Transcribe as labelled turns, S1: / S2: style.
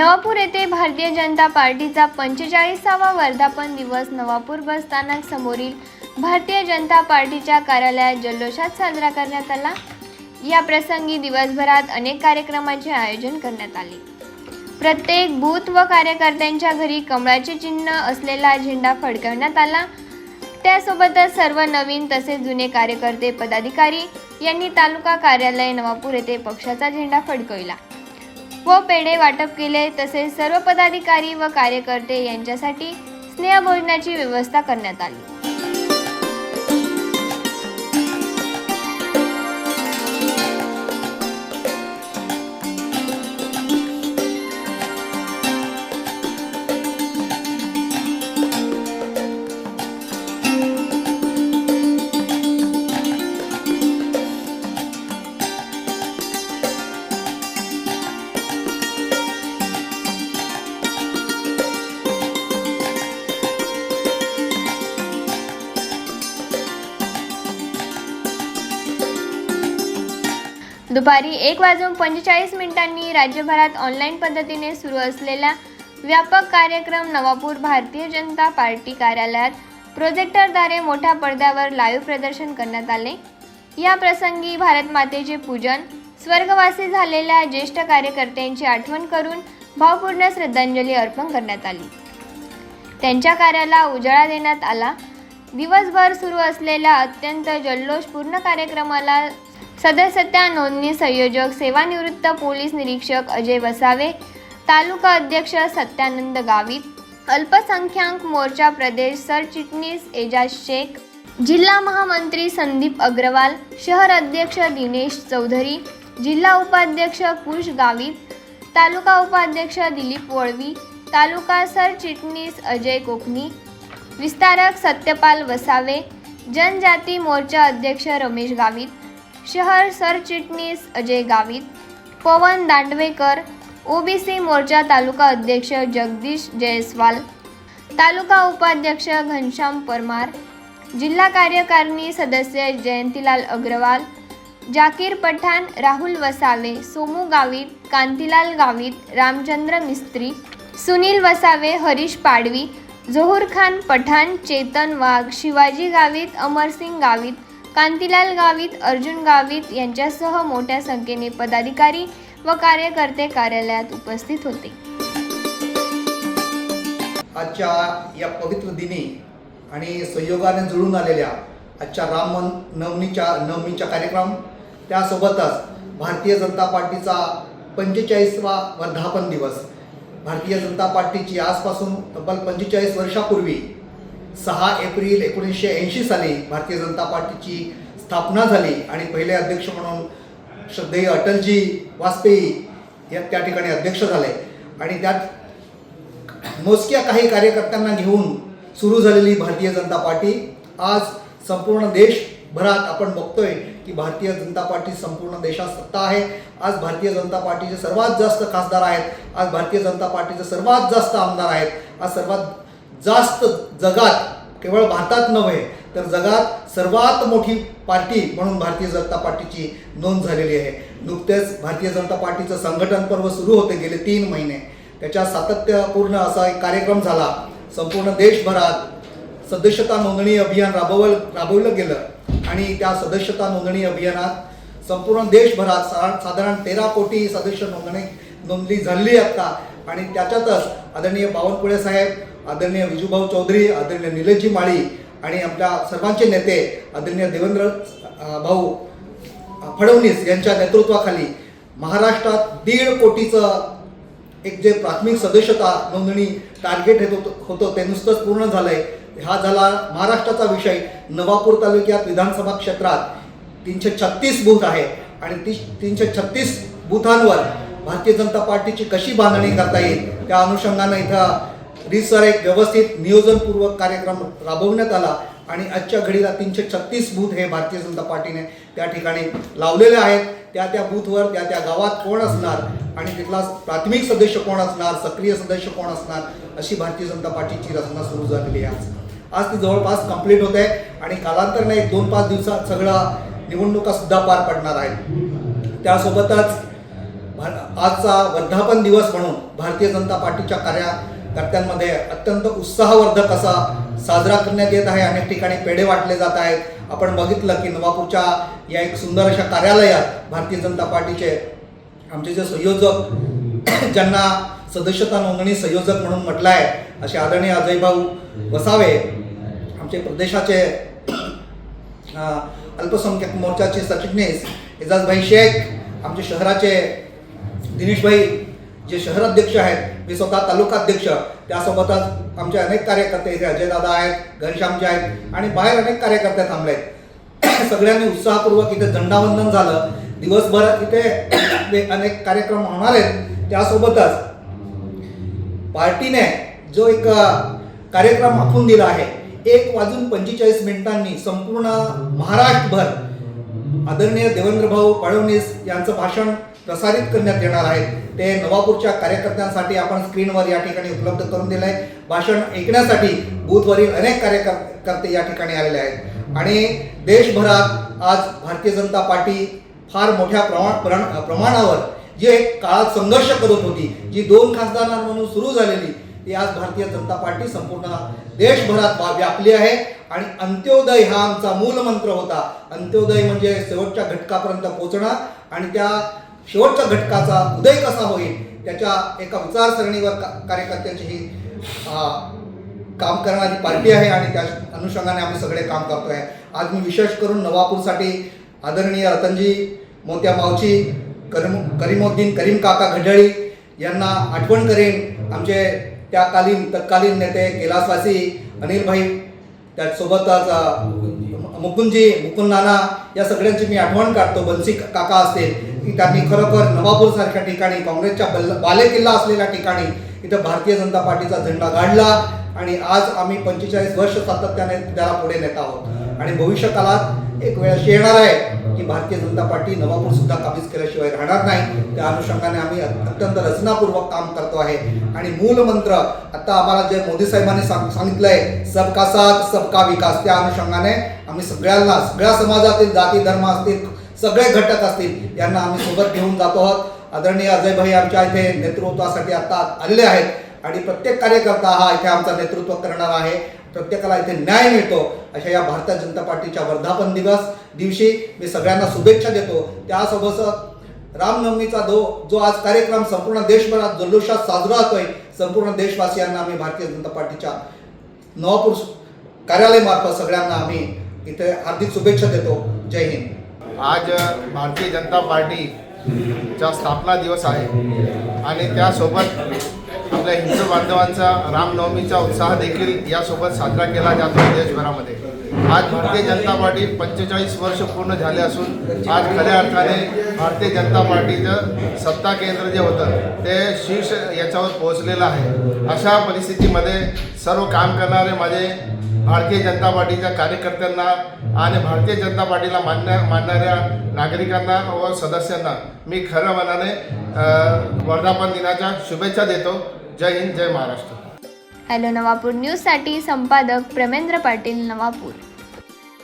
S1: नवापूर येथे भारतीय जनता पार्टीचा पंचेचाळीसावा वर्धापन दिवस नवापूर बस स्थानक समोरील भारतीय जनता पार्टीच्या कार्यालयात जल्लोषात साजरा करण्यात आला. या प्रसंगी दिवसभरात अनेक कार्यक्रमांचे आयोजन करण्यात आले. प्रत्येक बूथ व कार्यकर्त्यांच्या घरी कमळाचे चिन्ह असलेला झेंडा फडकवण्यात आला. त्यासोबतच सर्व नवीन तसेच जुने कार्यकर्ते पदाधिकारी यांनी तालुका कार्यालय नवापूर येथे पक्षाचा झेंडा फडकविला. व पेढे वाटप केले तसेच सर्व पदाधिकारी व कार्यकर्ते यांच्यासाठी स्नेहभोजनाची व्यवस्था करण्यात आली. दुपारी एक वाजून पंचेचाळीस मिनिटांनी राज्यभरात ऑनलाईन पद्धतीने सुरू असलेला व्यापक कार्यक्रम नवापूर भारतीय जनता पार्टी कार्यालयात प्रोजेक्टरद्वारे मोठ्या पडद्यावर लाईव्ह प्रदर्शन करण्यात आले. या प्रसंगी भारत मातेचे पूजन स्वर्गवासी झालेल्या ज्येष्ठ कार्यकर्त्यांची आठवण करून भावपूर्ण श्रद्धांजली अर्पण करण्यात आली. त्यांच्या कार्याला उजाळा देण्यात आला. दिवसभर सुरू असलेल्या अत्यंत जल्लोषपूर्ण कार्यक्रमाला सदस्यता नोंदणी संयोजक सेवानिवृत्त पोलीस निरीक्षक अजय वसावे तालुका अध्यक्ष सत्यानंद गावित अल्पसंख्याक मोर्चा प्रदेश सरचिटणीस एजाज शेख जिल्हा महामंत्री संदीप अग्रवाल शहर अध्यक्ष दिनेश चौधरी जिल्हा उपाध्यक्ष कुश गावित तालुका उपाध्यक्ष दिलीप वळवी तालुका सरचिटणीस अजय कोकणी विस्तारक सत्यपाल वसावे जनजाती मोर्चा अध्यक्ष रमेश गावित शहर सरचिटणीस अजय गावित पवन दांडवेकर ओबीसी मोर्चा तालुका अध्यक्ष जगदीश जयस्वाल तालुका उपाध्यक्ष घनश्याम परमार जिल्हा कार्यकारिणी सदस्य जयंतीलाल अग्रवाल जाकीर पठाण राहुल वसावे सोमू गावित कांतीलाल गावित रामचंद्र मिस्त्री सुनील वसावे हरीश पाडवी जोहूर खान पठाण चेतन वाघ शिवाजी गावित अमरसिंग गावित कांतीलाल गावित अर्जुन गावित यांच्यासह मोठ्या संख्येने पदाधिकारी व कार्यकर्ते कार्यालयात उपस्थित होते.
S2: आजच्या या पवित्र दिनी आणि संयोगाने जुळून आलेल्या आजच्या राम नवमीच्या नवमीच्या कार्यक्रम त्यासोबतच भारतीय जनता पार्टीचा पंचेचाळीसवा वर्धापन दिवस. भारतीय जनता पार्टीची आजपासून तब्बल पंचेचाळीस वर्षापूर्वी सहा एप्रिल एकोणीसशे ऐंशी साली भारतीय जनता पार्टीची स्थापना झाली आणि पहिले अध्यक्ष म्हणून श्रद्धेय अटलजी वाजपेयी या त्या ठिकाणी अध्यक्ष झाले. आणि त्यात मोजक्या काही कार्यकर्त्यांना घेऊन सुरू झालेली भारतीय जनता पार्टी. आज संपूर्ण देशभरात आपण बघतोय की भारतीय जनता पार्टी संपूर्ण देशात सत्ता आहे. आज भारतीय जनता पार्टीचे सर्वात जास्त खासदार आहेत. आज भारतीय जनता पार्टीचे सर्वात जास्त आमदार आहेत. आज सर्वात जास्त जगात केवळ भारतात नव्हे तर जगात सर्वात मोठी पार्टी म्हणून भारतीय जनता पार्टीची नोंद झालेली आहे. नुकतेच भारतीय जनता पार्टीचं संघटन पर्व सुरू होते गेले तीन महिने. त्याच्या सातत्यपूर्ण असा एक कार्यक्रम झाला. संपूर्ण देशभरात सदस्यता नोंदणी अभियान राबवलं राबवलं गेलं. आणि त्या सदस्यता नोंदणी अभियानात संपूर्ण देशभरात सा साधारण तेरा कोटी सदस्य नोंदणी नोंदणी झाली आता. आणि त्याच्यातच आदरणीय बावनकुळे साहेब आदरणीय विजूभाऊ चौधरी आदरणीय निलेशजी माळी आणि आपल्या सर्वांचे नेते आदरणीय देवेंद्र भाऊ फडणवीस यांच्या नेतृत्वाखाली महाराष्ट्रात दीड कोटीचं एक जे प्राथमिक सदस्यता नोंदणी टार्गेट येत होतं ते नुसतंच पूर्ण झालंय. हा झाला महाराष्ट्राचा विषय. नवापूर तालुक्यात विधानसभा क्षेत्रात तीनशे छत्तीस बूथ आहे आणि ती तीनशे छत्तीस बुथांवर भारतीय जनता पार्टीची कशी बांधणी करता येईल त्या अनुषंगानं इथं रीतसर एक व्यवस्थित नियोजनपूर्वक कार्यक्रम राबवण्यात आला आणि आजच्या घडीला तीनशे छत्तीस बूथ हे भारतीय जनता पार्टीने त्या ठिकाणी लावलेले आहेत. त्या त्या बूथवर त्या त्या गावात कोण असणार आणि तिथला प्राथमिक सदस्य कोण असणार सक्रिय सदस्य कोण असणार अशी भारतीय जनता पार्टीची रचना सुरू झालेली आहे. आज आज ती जवळपास कंप्लीट होत आहे आणि कालांतराने एक दोन पाच दिवसात सगळा निवडणुका सुद्धा पार पडणार आहेत. त्यासोबतच भा- आजचा वर्धापन दिवस म्हणून भारतीय जनता पार्टीच्या कर्त्यांमध्ये अत्यंत उत्साहवर्धक असा साजरा करण्यात येत आहे. अनेक ठिकाणी पेढे वाटले जात आहेत. आपण बघितलं की नवापूरच्या या एक सुंदर अशा कार्यालयात भारतीय जनता पार्टीचे आमचे जे संयोजक ज्यांना सदस्यता नोंदणी संयोजक म्हणून म्हटलं आहे असे आदरणीय अजय भाऊ वसावे आमचे प्रदेशाचे अल्पसंख्यक अल्पसंख्याक मोर्चाचे सचिटणीस एजाजभाई शेख आमचे शहराचे दिनेशभाई जे शहराध्यक्ष आहेत मी स्वतः तालुकाध्यक्ष त्यासोबतच आमचे अनेक कार्यकर्ते इथे अजयदादा आहेत घनश्यामजी आहेत आणि बाहेर अनेक कार्यकर्ते थांबले आहेत. सगळ्यांनी उत्साहपूर्वक इथे झंडावंदन झालं. दिवसभर इथे अनेक कार्यक्रम होणार आहेत. त्यासोबतच पार्टीने जो एक कार्यक्रम आखून दिला आहे एक वाजून पंचेचाळीस मिनिटांनी संपूर्ण महाराष्ट्रभर आदरणीय देवेंद्र भाऊ फडणवीस यांचं भाषण प्रसारित करण्यात येणार आहेत. ते नवापूरच्या कार्यकर्त्यांसाठी आपण स्क्रीनवर या ठिकाणी उपलब्ध करून दिलं आहे भाषण ऐकण्यासाठी बूथवरील अनेक कार्यकर्ते या ठिकाणी आलेले आहेत. आणि देशभरात आज भारतीय जनता पार्टी फार मोठ्या प्रमाण प्रण- प्रमाणावर जे एक काळात संघर्ष करत होती जी दोन खासदारां म्हणून सुरू झालेली ती आज भारतीय जनता पार्टी संपूर्ण देशभरात व्यापली आहे. आणि अंत्योदय हा आमचा मूल मंत्र होता. अंत्योदय म्हणजे शेवटच्या घटकापर्यंत पोहोचणं. आणि त्या शेवटच्या घटकाचा उदय कसा होईल त्याच्या एका विचारसरणीवर का- कार्यकर्त्यांची ही काम करणारी पार्टी आहे आणि त्या अनुषंगाने आम्ही सगळे काम करतोय. आज मी विशेष करून नवापूरसाठी आदरणीय रतनजी मोत्या मावची करीम करीमुद्दीन करीम काका घडळी यांना आठवण करेन. आमचे त्याकालीन तत्कालीन नेते कैलासवासी अनिलभाई त्यासोबतच मुकुंदजी मुकुंद नाना या सगळ्यांची मी आठवण काढतो. बन्सी काका असतील की त्यांनी खरोखर नवापूर सारख्या ठिकाणी काँग्रेसच्या बल्ल बालेकिल्ला असलेल्या ठिकाणी इथं भारतीय जनता पार्टीचा झेंडा गाडला आणि आज आम्ही पंचेचाळीस वर्ष सातत्याने त्याला पुढे नेत आहोत. आणि भविष्य काळात एक वेळ अशी येणार आहे की भारतीय जनता पार्टी नवापूर सुद्धा काबीज केल्याशिवाय राहणार नाही. त्या अनुषंगाने आम्ही अत्यंत रचनापूर्वक काम करतो आहे. आणि मूल मंत्र आता आम्हाला जे मोदी साहेबांनी सांग- सांगितलंय सबका साथ सबका विकास त्या अनुषंगाने आम्ही सगळ्यांना सगळ्या समाजातील जाती धर्म असतील सगळे घटक असतील यांना आम्ही सोबत घेऊन जातो आहोत. आदरणीय अजयभाई आमच्या इथे नेतृत्वासाठी आता आलेले आहेत. आणि प्रत्येक कार्यकर्ता हा इथे आमचा नेतृत्व करणार आहे. प्रत्येकाला इथे न्याय मिळतो. अशा या भारतीय जनता पार्टीच्या वर्धापन दिवस दिवशी मी सगळ्यांना शुभेच्छा देतो. त्यासोबत रामनवमीचा जो जो आज कार्यक्रम संपूर्ण देशभरात जल्लोषात साजरा होतोय संपूर्ण देशवासियांना आम्ही भारतीय जनता पार्टीच्या नवापूर कार्यालयामार्फत सगळ्यांना आम्ही इथे हार्दिक शुभेच्छा देतो. जय हिंद.
S3: आज भारतीय जनता पार्टीचा स्थापना दिवस आहे. आणि त्यासोबत आपल्या हिंदू बांधवांचा रामनवमीचा उत्साह देखील यासोबत साजरा केला जातो देशभरामध्ये. आज भारतीय जनता पार्टी पंचेचाळीस वर्ष पूर्ण झाले असून आज खऱ्या अर्थाने भारतीय जनता पार्टीचं सत्ता केंद्र जे होतं ते शीर्ष याच्यावर पोहोचलेलं आहे. अशा परिस्थितीमध्ये सर्व काम करणारे माझे भारतीय जनता पार्टीच्या कार्यकर्त्यांना आणि भारतीय जनता पार्टीला मानण्या मानणाऱ्या नागरिकांना व सदस्यांना मी खरं मनाने वर्धापन दिनाच्या शुभेच्छा देतो. जय हिंद जय महाराष्ट्र.
S1: हॅलो नवापूर न्यूजसाठी संपादक प्रेमेंद्र पाटील नवापूर.